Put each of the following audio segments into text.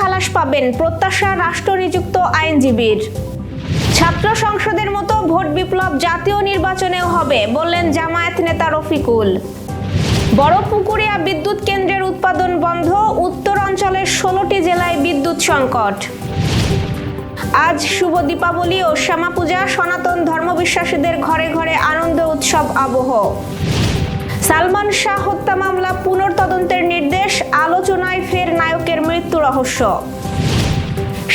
খালাস পাবেন প্রত্যাশা রাষ্ট্র নিযুক্ত আইনজীবীর। ছাত্র সংসদের মতো ভোট বিপ্লব জাতীয় নির্বাচনেও হবে, বললেন জামায়াত নেতা রফিকুল। বড়পুকুরিয়া বিদ্যুৎ কেন্দ্রের উৎপাদন বন্ধ, উত্তর অঞ্চলের ষোলোটি জেলায় বিদ্যুৎ সংকট। আজ শুভ দীপাবলি ও শ্যামা পূজা সনাতন ধর্মবিশ্বাসীদের ঘরে ঘরে আনন্দ উৎসব আবহ। সালমান শাহ হত্যা মামলা, পুনর্তদন্তের নির্দেশ, আলোচনায় ফের নায়কের মৃত্যু রহস্য।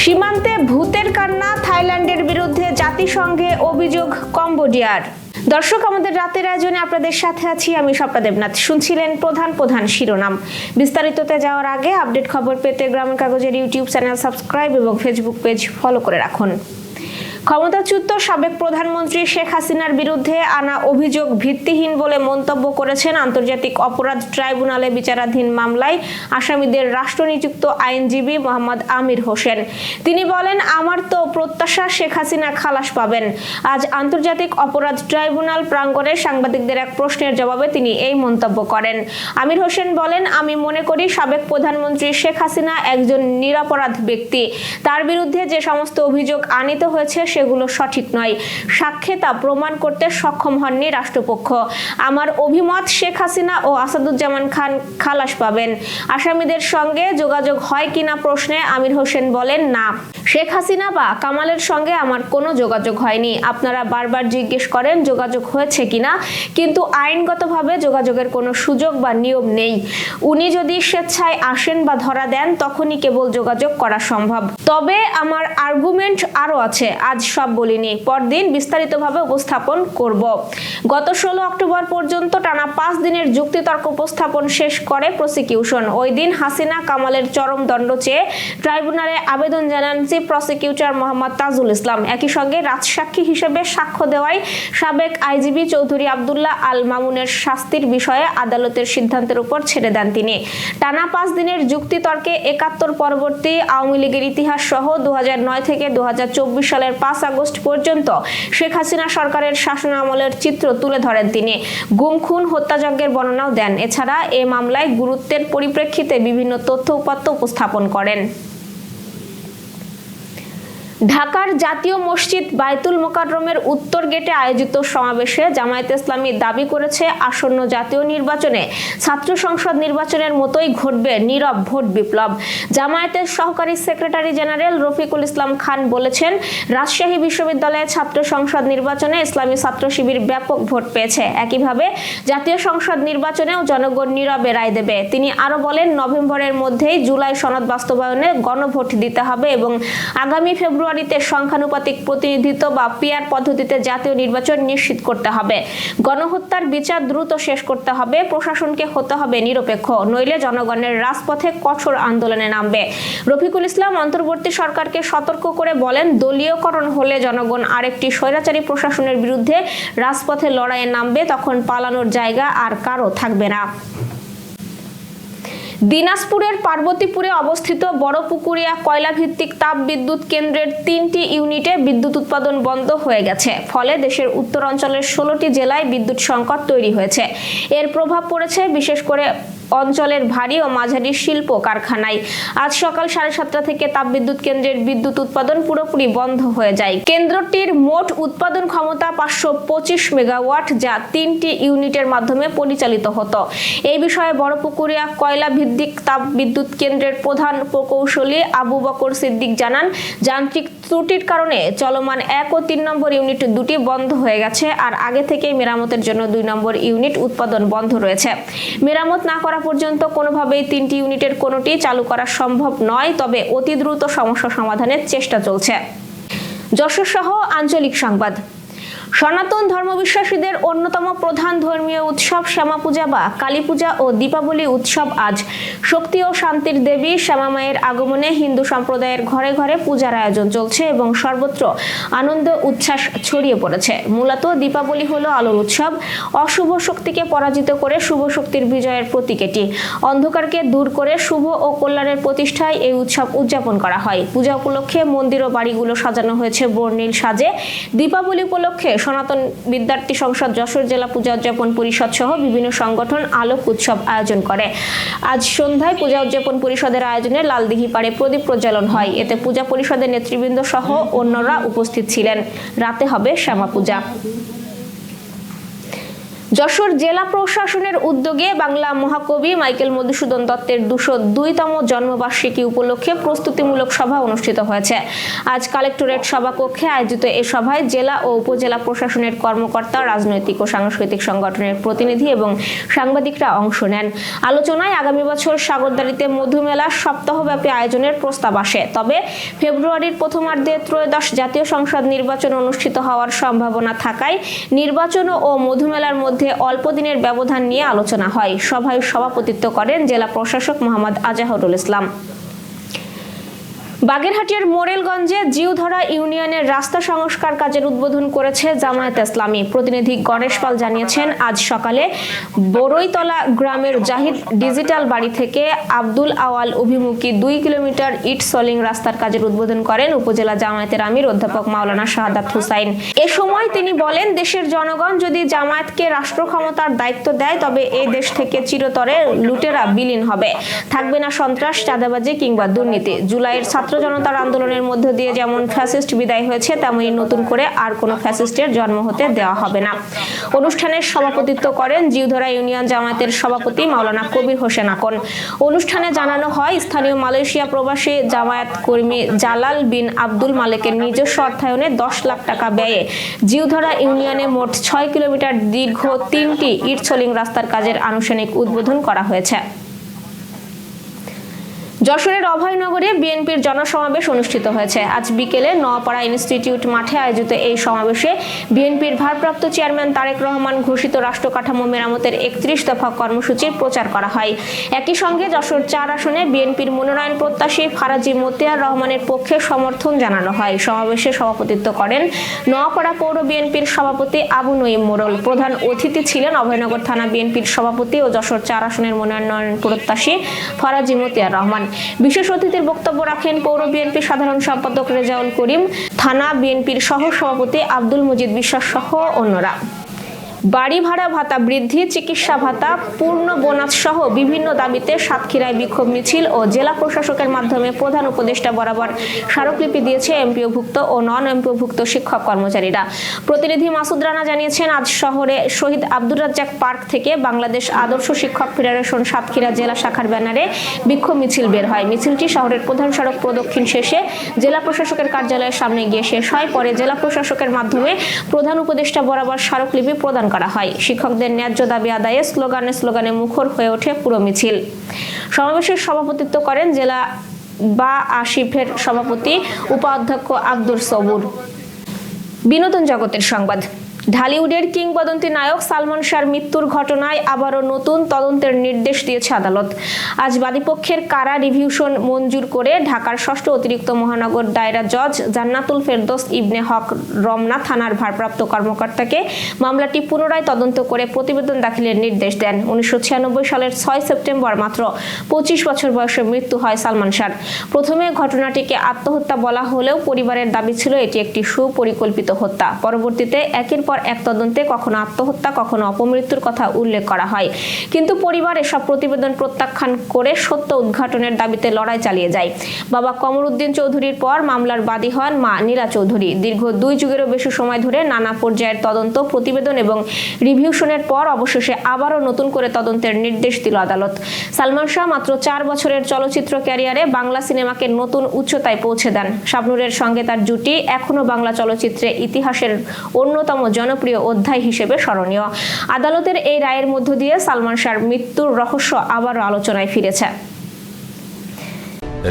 সীমান্তে ভূতের কান্না, থাইল্যান্ডের বিরুদ্ধে জাতিসংঘে অভিযোগ কম্বোডিয়ার। দর্শক, আমাদের রাতের আয়োজনে আপনাদের সাথে আছি আমি স্বপ্না দেবনাথ। শুনছিলেন প্রধান প্রধান শিরোনাম। বিস্তারিততে যাওয়ার আগে আপডেট খবর পেতে গ্রামের কাগজের ইউটিউব চ্যানেল সাবস্ক্রাইব এবং ফেসবুক পেজ ফলো করে রাখুন। ক্ষমতাচ্যুত সাবেক প্রধানমন্ত্রী শেখ হাসিনার বিরুদ্ধে আনা অভিযোগ ভিত্তিহীন বলে মন্তব্য করেছেন আন্তর্জাতিক অপরাধ ট্রাইব্যুনালে বিচারাধীন মামলায় আসামিদের রাষ্ট্রনিযুক্ত আইনজীবী মোহাম্মদ আমির হোসেন। তিনি বলেন, আমার তো প্রত্যাশা শেখ হাসিনা খালাস পাবেন। আজ আন্তর্জাতিক অপরাধ ট্রাইব্যুনাল প্রাঙ্গণে সাংবাদিকদের এক প্রশ্নের জবাবে তিনি এই মন্তব্য করেন। আমির হোসেন বলেন, আমি মনে করি সাবেক প্রধানমন্ত্রী শেখ হাসিনা একজন নিরাপরাধ ব্যক্তি। তার বিরুদ্ধে যে সমস্ত অভিযোগ আনিত হয়েছে সেগুলো সঠিক নয়। সাক্ষ্যে তা প্রমাণ করতে সক্ষম হননি রাষ্ট্রপক্ষ। আমার অভিমত শেখ হাসিনা ও আসাদুজ্জামান খান খালাস পাবেন। আসামিদের সঙ্গে যোগাযোগ হয় কিনা প্রশ্নে আমির হোসেন বলেন, না। শেখ হাসিনা বা কামালের সঙ্গে আমার কোনো যোগাযোগ হয়নি। আপনারা বারবার জিজ্ঞেস করেন, যোগাযোগ হয়েছে কিনা? কিন্তু আইনগতভাবে যোগাযোগের কোনো সুযোগ বা নিয়ম নেই। উনি যদি স্বেচ্ছায় আসেন বা ধরা দেন, তখনই কেবল যোগাযোগ করা সম্ভব। তবে আমার আর্গুমেন্ট আরও আছে। আজ সব বলিনি। পরদিন বিস্তারিতভাবে উপস্থাপন করব। গত ষোলো অক্টোবর পর্যন্ত টানা পাঁচ দিনের যুক্তিতর্ক উপস্থাপন শেষ করে প্রসিকিউশন ওই দিন হাসিনা কামালের চরম দণ্ড চেয়ে ট্রাইব্যুনালে আবেদন জানান চিফ প্রসিকিউটর মোহাম্মদ তাজুল ইসলাম। একই সঙ্গে রাজসাক্ষী হিসেবে সাক্ষ্য দেওয়ায় সাবেক আইজিবি চৌধুরী আবদুল্লাহ আল মামুনের শাস্তির বিষয়ে আদালতের সিদ্ধান্তের উপর ছেড়ে দেন তিনি। টানা পাঁচ দিনের যুক্তিতর্কে একাত্তর পরবর্তী আওয়ামী লীগের ইতিহাস সহ দু হাজার নয় থেকে দু হাজার চব্বিশ সালের পাঁচ আগস্ট পর্যন্ত শেখ হাসিনা সরকারের শাসন আমলের চিত্র তুলে ধরেন তিনি। গুম, খুন, হত্যাযজ্ঞের বর্ণনাও দেন। এছাড়া এ মামলায় গুরুত্বের পরিপ্রেক্ষিতে বিভিন্ন তথ্য উপাত্ত উপস্থাপন করেন। ঢাকার জাতীয় মসজিদ বাইতুল মোকাররমের উত্তর গেটে আয়োজিত সমাবেশে জামায়াত ইসলামী দাবি করেছে আসন্ন জাতীয় নির্বাচনে ছাত্র সংসদ নির্বাচনের মতোই ঘটবে নীরব ভোট বিপ্লব। জামায়াতের সহকারী সেক্রেটারি জেনারেল রফিকুল ইসলাম খান বলেছেন, রাজশাহী বিশ্ববিদ্যালয়ে ছাত্র সংসদ নির্বাচনে ইসলামী ছাত্র শিবির ব্যাপক ভোট পেয়েছে। একইভাবে জাতীয় সংসদ নির্বাচনেও জনগণ নীরবে রায় দেবে। তিনি আরও বলেন, নভেম্বরের মধ্যেই জুলাই সনদ বাস্তবায়নে গণভোট দিতে হবে এবং আগামী ফেব্রুয়ারিতে সংখ্যানুপাতিক প্রতিনিধিত্ব বা পিয়ার পদ্ধতিতে জাতীয় নির্বাচন নিশ্চিত করতে হবে। গণহত্যার বিচার দ্রুত শেষ করতে হবে। প্রশাসনকে হতে হবে নিরপেক্ষ, নইলে জনগণের রাজপথে কঠোর আন্দোলনে নামবে। রফিকুল ইসলাম অন্তর্বর্তী সরকারকে সতর্ক করে বলেন, দলীয়করণ হলে জনগণ আরেকটি স্বৈরাচারী প্রশাসনের বিরুদ্ধে রাজপথে লড়াইয়ে নামবে। তখন পালানোর জায়গা আর কারও থাকবে না। দিনাজপুরের পার্বতীপুরে অবস্থিত বড়পুকুরিয়া কয়লা ভিত্তিক তাপ বিদ্যুৎ কেন্দ্রের তিনটি ইউনিটে বিদ্যুৎ উৎপাদন বন্ধ হয়ে গেছে। ফলে দেশের উত্তরাঞ্চলের ষোলোটি জেলায় বিদ্যুৎ সংকট তৈরি হয়েছে। এর প্রভাব পড়েছে বিশেষ করে অঞ্চলের ভারী ও মাঝারি শিল্প কারখানায়। আজ সকাল সাড়ে সাতটা থেকে তাপবিদ্যুৎ কেন্দ্রের বিদ্যুৎ উৎপাদন পুরোপুরি বন্ধ হয়ে যায়। কেন্দ্রটির মোট উৎপাদন ক্ষমতা পাঁচশো পঁচিশ মেগাওয়াট, যা তিনটি ইউনিটের মাধ্যমে পরিচালিত হতো। এই বিষয়ে বড়পুকুরিয়া কয়লা ভিত্তিক তাপ বিদ্যুৎ কেন্দ্রের প্রধান প্রকৌশলী আবু বকর সিদ্দিক জানান, যান্ত্রিক ত্রুটির কারণে চলমান এক ও তিন নম্বর ইউনিট দুটি বন্ধ হয়ে গেছে, আর আগে থেকেই মেরামতের জন্য দুই নম্বর ইউনিট উৎপাদন বন্ধ রয়েছে। মেরামত না করা পর্যন্ত কোনোভাবেই তিনটি ইউনিটের কোনোটি চালু করা সম্ভব নয়, তবে অতি দ্রুত সমস্যা সমাধানের চেষ্টা চলছে। যশোর সহ আঞ্চলিক সংবাদ। সনাতন ধর্মবিশ্বাসীদের অন্যতম প্রধান ধর্মীয় উৎসব শ্যামা পূজা বা কালী পূজা ও দীপাবলি উৎসব আজ। শক্তি ও শান্তির দেবী শ্যামা মায়ের আগমনে হিন্দু সম্প্রদায়ের ঘরে ঘরে পূজার আয়োজন চলছে এবং সর্বত্র আনন্দ, উচ্ছ্বাস ছড়িয়ে পড়েছে। মূলত দীপাবলি হলো আলোর উৎসব। অশুভ শক্তিকে পরাজিত করে শুভ শক্তির বিজয়ের প্রতীক এটি। অন্ধকারকে দূর করে শুভ ও কল্যাণের প্রতিষ্ঠায় এই উৎসব উদযাপন করা হয়। পূজা উপলক্ষে মন্দির ও বাড়িগুলো সাজানো হয়েছে বর্ণিল সাজে। দীপাবলি উপলক্ষে সনাতন বিদ্যার্থী সংসদ যশোর জেলা পূজা উদযাপন পরিষদ সহ বিভিন্ন সংগঠন আলোক উৎসব আয়োজন করে। আজ সন্ধ্যায় পূজা উদযাপন পরিষদের আয়োজনে লালদিঘি পাড়ে প্রদীপ প্রজ্বলন হয়। এতে পূজা পরিষদের নেতৃবৃন্দ সহ অন্যরা উপস্থিত ছিলেন। রাতে হবে শ্যামা পূজা যশোর জেলা প্রশাসনের উদ্যোগে বাংলা মহাকবি মাইকেল মধুসূদন দত্তের দুশো দুইতম জন্মবার্ষিকী উপলক্ষে প্রস্তুতিমূলক সভা অনুষ্ঠিত হয়েছে। আজ কালেক্টরেট সভাকক্ষে আয়োজিত এ সভায় জেলা ও উপজেলা প্রশাসনের কর্মকর্তা, রাজনৈতিক ও সাংস্কৃতিক সংগঠনের প্রতিনিধি এবং সাংবাদিকরা অংশ নেন। আলোচনায় আগামী বছর সাগরদারিতে মধুমেলা সপ্তাহব্যাপী আয়োজনের প্রস্তাব আসে। তবে ফেব্রুয়ারির প্রথমার্ধে ত্রয়োদশ জাতীয় সংসদ নির্বাচন অনুষ্ঠিত হওয়ার সম্ভাবনা থাকায় নির্বাচন ও মধুমেলার মধ্যে অল্প দিনের ব্যবধান নিয়ে আলোচনা হয়। সভায় সভাপতিত্ব করেন জেলা প্রশাসক মোহাম্মদ আজাহরুল ইসলাম। বাগেরহাটের মোরেলগঞ্জে জিউধরা ইউনিয়নের রাস্তা সংস্কার কাজের উদ্বোধন করেছে জামায়াত ইসলামী। প্রতিনিধি গণেশ পাল জানিয়েছেন, আজ সকালে বড়ইতলা গ্রামের জাহিদ ডিজিটাল বাড়ি থেকে আব্দুল আওয়াল অভিমুখী দুই কিলোমিটার ইট সলিং রাস্তার কাজের উদ্বোধন করেন উপজেলা জামায়াতের আমির অধ্যাপক মাওলানা শাহাদাত হুসাইন। এ সময় তিনি বলেন, দেশের জনগণ যদি জামায়াতকে রাষ্ট্র ক্ষমতার দায়িত্ব দেয়, তবে এই দেশ থেকে চিরতরে লুটেরা বিলীন হবে। থাকবে না সন্ত্রাস, চাঁদাবাজি কিংবা দুর্নীতি। জুলাইয়ের ছাত্র জনতার আন্দোলনের মধ্য দিয়ে যেমন ফ্যাসিস্ট বিদায় হয়েছে, তেমনি নতুন করে আর কোনো ফ্যাসিস্টের জন্ম হতে দেওয়া হবে না। অনুষ্ঠানের সভাপতিত্ব করেন জিউধরা ইউনিয়ন জামায়াতের সভাপতি মাওলানা কবির হোসেন আকন। অনুষ্ঠানে জানানো হয়, স্থানীয় মালয়েশিয়া প্রবাসী জামায়াত কর্মী জালাল বিন আব্দুল মালিকের নিজস্ব অর্থায়নে দশ লাখ টাকা ব্যয়ে জিউধরা ইউনিয়নে মোট ছয় কিলোমিটার দীর্ঘ তিনটি ইটছলিং রাস্তার কাজের আনুষ্ঠানিক উদ্বোধন করা হয়েছে। যশোরের অভয়নগরে বিএনপির জনসমাবেশ অনুষ্ঠিত হয়েছে। আজ বিকেলে নোয়াপাড়া ইনস্টিটিউট মাঠে আয়োজিত এই সমাবেশে বিএনপির ভারপ্রাপ্ত চেয়ারম্যান তারেক রহমান ঘোষিত রাষ্ট্র কাঠামো মেরামতের একত্রিশ দফা কর্মসূচির প্রচার করা হয়। একই সঙ্গে যশোর চার আসনে বিএনপির মনোনয়ন প্রত্যাশী ফারাজি মতিয়ার রহমানের পক্ষে সমর্থন জানানো হয়। সমাবেশে সভাপতিত্ব করেন নোয়াপাড়া পৌর বিএনপির সভাপতি আবু নঈম মোরল। প্রধান অতিথি ছিলেন অভয়নগর থানা বিএনপির সভাপতি ও যশোর চার আসনের মনোনয়ন প্রত্যাশী ফরাজি মতিয়ার রহমান। বিশেষ অতিথির বক্তব্য রাখেন পৌর বিএনপির সাধারণ সম্পাদক রেজাউল করিম, থানা বিএনপির সহ সভাপতি আব্দুল মজিদ বিশ্বাস সহ অন্যরা। বাড়ি ভাড়া ভাতা বৃদ্ধি, চিকিৎসা ভাতা, পূর্ণ বোনাস সহ বিভিন্ন দাবিতে সাতক্ষীরায় বিক্ষোভ মিছিল ও জেলা প্রশাসকের মাধ্যমে প্রধান উপদেষ্টা বরাবর স্মারকলিপি দিয়েছে এমপিওভুক্ত ও নন এমপিওভুক্ত শিক্ষক কর্মচারীরা। প্রতিনিধি মাসুদ রানা জানিয়েছেন, আজ শহরে শহীদ আব্দুর রাজ্জাক পার্ক থেকে বাংলাদেশ আদর্শ শিক্ষক ফেডারেশন সাতক্ষীরা জেলা শাখার ব্যানারে বিক্ষোভ মিছিল বের হয়। মিছিলটি শহরের প্রধান সড়ক প্রদক্ষিণ শেষে জেলা প্রশাসকের কার্যালয়ের সামনে গিয়ে শেষ হয়। পরে জেলা প্রশাসকের মাধ্যমে প্রধান উপদেষ্টা বরাবর স্মারকলিপি প্রদান করা হয়। শিক্ষকদের ন্যায্য দাবি আদায়ে স্লোগানে স্লোগানে মুখর হয়ে ওঠে পুরো মিছিল। সমাবেশের সভাপতিত্ব করেন জেলা বা আসিফের সভাপতি উপাধ্যক্ষ আব্দুর সবুর। বিনোদন জগতের সংবাদ। ঢালিউডের কিংবদন্তি নায়ক সালমান শাহর মৃত্যুর ঘটনায় আবারও নতুন তদন্তের নির্দেশ দিয়েছে আদালত। আজ বাদীপক্ষের কারা রিভিউশন মঞ্জুর করে ঢাকার ষষ্ঠ অতিরিক্ত মহানগর দায়রা জজ জান্নাতুল ফেরদোস ইবনে হক রমনা থানার ভারপ্রাপ্ত কর্মকর্তাকে মামলাটি পুনরায় তদন্ত করে প্রতিবেদন দাখিলের নির্দেশ দেন। উনিশশো ছিয়ানব্বই সালের ছয় সেপ্টেম্বর মাত্র পঁচিশ বছর বয়সে মৃত্যু হয় সালমান শাহর। প্রথমে ঘটনাটিকে আত্মহত্যা বলা হলেও পরিবারের দাবি ছিল এটি একটি সুপরিকল্পিত হত্যা। পরবর্তীতে একের পর এক তদন্তে কখনো আত্মহত্যা, কখনো অপমৃত্যুর কথা উল্লেখ করা হয়। কিন্তু পরিবার এসব প্রতিবেদন প্রত্যাখ্যান করে সত্য উদ্ঘাটনের দাবিতে লড়াই চালিয়ে যায়। বাবা কমর উদ্দিন চৌধুরীর পর মামলার বাদী হন মা নীলা চৌধুরী। দীর্ঘ দুই যুগেরও বেশি সময় ধরে নানা পর্যায়ের তদন্ত, প্রতিবেদন এবং রিভিউশনের পর অবশেষে আবারও নতুন করে তদন্তের নির্দেশ দিল আদালত। সালমান শাহ মাত্র চার বছরের চলচ্চিত্র ক্যারিয়ারে বাংলা সিনেমাকে নতুন উচ্চতায় পৌঁছে দেন। শাবনুরের সঙ্গে তার জুটি এখনও বাংলা চলচ্চিত্রে ইতিহাসের অন্যতম জনপ্রিয় অধ্যায় হিসেবে স্মরণীয়। আদালতের এই রায়ের মধ্য দিয়ে সালমান শাহর মৃত্যুর রহস্য আবারও আলোচনায় ফিরেছে।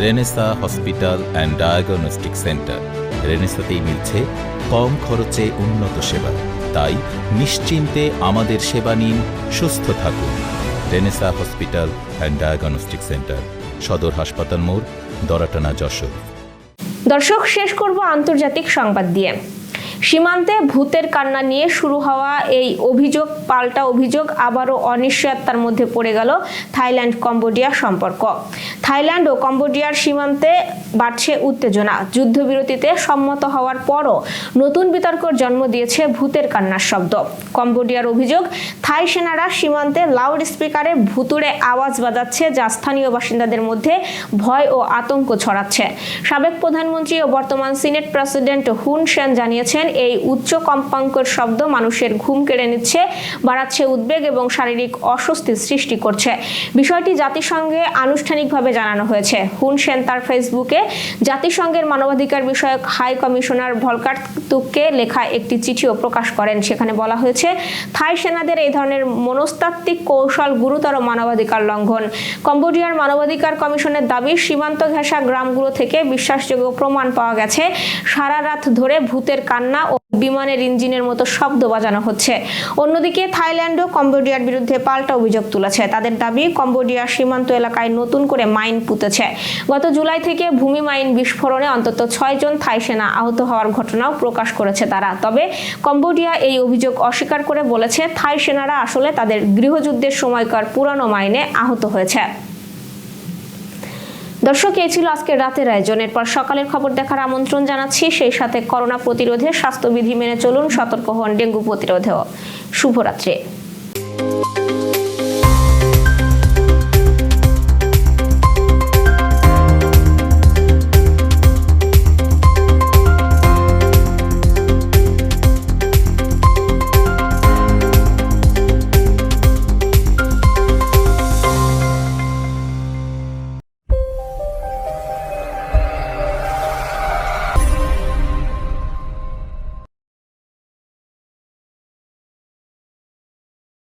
Renaissance hospital and diagnostic centre. রেনেসাতেই মিলছে কম খরচে উন্নত সেবা। তাই নিশ্চিন্তে আমাদের সেবা নিন সুস্থ থাকুন। Renaissance hospital and diagnostic centre সদর হাসপাতাল মোড় দরাটানা যশোর। দর্শক শেষ করব আন্তর্জাতিক সংবাদ দিয়ে। সীমান্তে ভূতের কান্না নিয়ে শুরু হওয়া এই অভিযোগ, পাল্টা অভিযোগ আবারও অনিশ্চয়তার মধ্যে পড়ে গেল থাইল্যান্ড কম্বোডিয়া সম্পর্ক। থাইল্যান্ড ও কম্বোডিয়ার সীমান্তে বাড়ছে উত্তেজনা। যুদ্ধবিরতিতে সম্মত হওয়ার পরও নতুন বিতর্কর জন্ম দিয়েছে ভূতের কান্নার শব্দ। কম্বোডিয়ার অভিযোগ, থাই সেনারা সীমান্তে লাউড স্পিকারে ভুতুড়ে আওয়াজ বাজাচ্ছে যা স্থানীয় বাসিন্দাদের মধ্যে ভয় ও আতঙ্ক ছড়াচ্ছে। সাবেক প্রধানমন্ত্রী ও বর্তমান সিনেট প্রেসিডেন্ট হুন সেন জানিয়েছেন এই উচ্চ কম্পাঙ্কের শব্দ মানুষের ঘুম কেড়ে নিচ্ছে, বাড়াচ্ছে উদ্বেগ এবং শারীরিক অস্বস্তি সৃষ্টি করছে। বিষয়টি জাতিসংঘে আনুষ্ঠানিকভাবে জানানো হয়েছে। হুন সেন তার ফেসবুকে, জাতিসংঘের মানবাধিকার বিষয়ক হাই কমিশনার ভলকার তুককে লেখা একটি চিঠিও প্রকাশ করেন। সেখানে বলা হয়েছে, থাই সেনাদের এই ধরনের মনস্তাত্ত্বিক কৌশল গুরুতর মানবাধিকার লঙ্ঘন। কম্বোডিয়ার মানবাধিকার কমিশনের দাবি, সীমান্ত ঘেঁষা গ্রামগুলো থেকে বিশ্বাসযোগ্য প্রমাণ পাওয়া গেছে। সারা রাত ধরে ভূতের কান্না বিমানের ইঞ্জিনের মতো শব্দ বাজানো হচ্ছে। অন্যদিকে থাইল্যান্ডও কম্বোডিয়ার বিরুদ্ধে পাল্টা অভিযোগ তুলেছে। তাদের দাবি, কম্বোডিয়ার সীমান্ত এলাকায় নতুন করে মাইন পুঁতেছে। গত জুলাই থেকে ভূমি মাইন বিস্ফোরণে অন্তত ছয় জন থাই সেনা আহত হওয়ার ঘটনাও প্রকাশ করেছে তারা। তবে কম্বোডিয়া এই অভিযোগ অস্বীকার করে বলেছে, থাই সেনারা আসলে তাদের গৃহযুদ্ধের সময়কার পুরানো মাইনে আহত হয়েছে। দর্শক, এই ছিল আজকের রাতের আয়োজনের পর সকালের খবর দেখার আমন্ত্রণ জানাচ্ছি। সেই সাথে করোনা প্রতিরোধে স্বাস্থ্যবিধি মেনে চলুন, সতর্ক হন ডেঙ্গু প্রতিরোধেও। শুভরাত্রি।